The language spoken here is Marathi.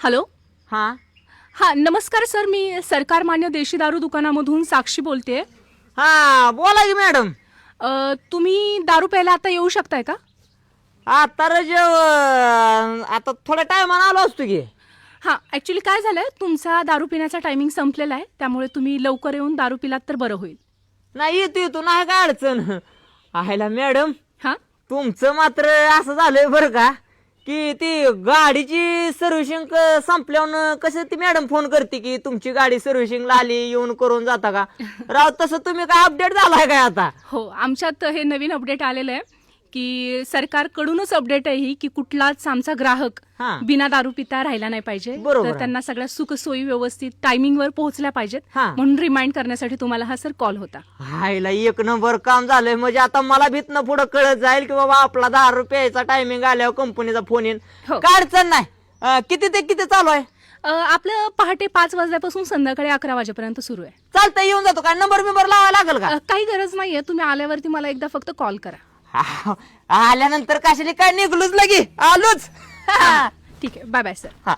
हॅलो? हा. हां नमस्कार सर मी सरकार मान्य देशी दारू दुकानामधून साक्षी बोलते हा बोला की मॅडम. तुम्ही दारू प्यायला आता येऊ शकताय का? आता रे आता थोड्या टायमानं आलो असतो की. हां ॲक्च्युली काय झालंय? तुमचा दारू पिण्याचा टायमिंग संपलेला आहे त्यामुळे तुम्ही लवकर येऊन दारू पिलात तर बरं होईल. नाही येतो येतो. नाही काय अडचण. आयला मॅडम हां? तुमचं मात्र असं झालंय बरं का. की ती गाडीची सर्व्हिसिंग संपल्यावर कसं ती मॅडम फोन करते की तुमची गाडी सर्व्हिसिंगला आली येऊन करून जाता का? राव तसं तुम्ही काय अपडेट झालाय काय आता? हो आमच्यात हे नवीन अपडेट आलेलं आहे. की सरकारकडूनच अपडेट आहे ही की कुठलाच आमचा ग्राहक हा. बिना दारू पिता राहिला नाही पाहिजे. बरोबर तर आहे. त्यांना सगळ्या सुखसोयी व्यवस्थित टायमिंगवर पोहोचल्या पाहिजेत. हा. म्हणून रिमाइंड करण्यासाठी तुम्हाला हा सर कॉल होता. हायला एक नंबर काम झालंय. म्हणजे आता मला भीतनं पुढं कळत जाईल की बाबा आपला दहा रुपयाचा टायमिंग आल्यावर कंपनीचा फोन येईन. हो. काय अडचण नाही. अं, किती ते किती चालू आहे? अ, आपलं पहाटे पाच वाजल्यापासून संध्याकाळी अकरा वाजेपर्यंत सुरू आहे. चालतंय येऊन जातो. काय नंबर बिंबर लावायला लागेल का? अ, काही गरज नाहीये. तुम्ही आल्यावरती मला एकदा फक्त कॉल करा. हा, आल्यानंतर कशाला काय निघलोच लगी? आलोच. ठीक आहे. बाय बाय सर हा.